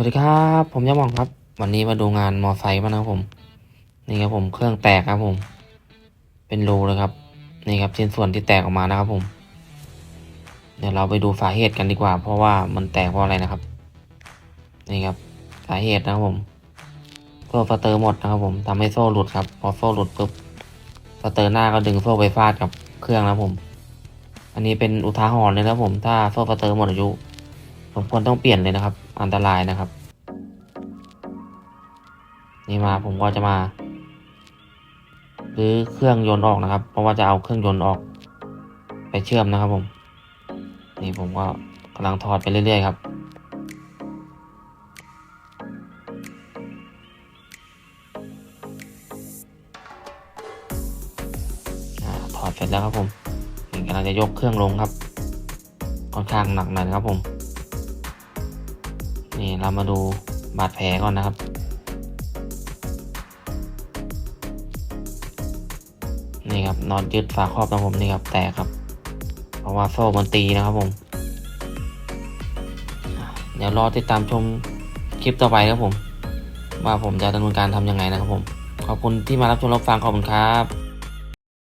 วัสดีครับ ผมยะหมองครับ วันนี้มาดูงานมอไซค์มานะครับผม นี่ครับผมเครื่องแตกครับผม เป็นรูเลยครับ นี่ครับชิ้นส่วนที่แตกออกมานะครับผม เดี๋ยวเราไปดูสาเหตุกันดีกว่า เพราะว่ามันแตกเพราะอะไรนะครับ นี่ครับสาเหตุนะครับผมโซ่สเตอร์หมดนะครับผมทำให้โซ่หลุดครับ พอโซ่หลุดปุ๊บสเตอร์หน้าก็ดึงโซ่ไปฟาดกับเครื่องนะครับผม อันนี้เป็นอุทาหรณ์เลยนะครับผม ถ้าโซ่สเตอร์หมดอายุ สมควรต้องเปลี่ยนเลยนะครับ อันตรายนะครับ นี่มาผมก็จะมารื้อเครื่องยนต์ออกนะครับ เพราะว่าจะเอาเครื่องยนต์ออก ไปเชื่อมนะครับผม นี่ผมก็กำลังถอดไปเรื่อยๆครับถอดเสร็จแล้วครับผมกำลังจะยกเครื่องลงครับ ค่อนข้างหนักหน่อยครับผม นี่เรามาดูบาดแผลก่อนนะครับ นี่ครับน็อตยึดฝาครอบนะผมนี่ครับแตกครับ เพราะว่าโซ่มันตีนะครับผม เดี๋ยวรอติดตามชมคลิปต่อไปครับผม ว่าผมจะดำเนินการทำยังไงนะครับผม ขอบคุณที่มารับชมรับฟังขอบคุณครับ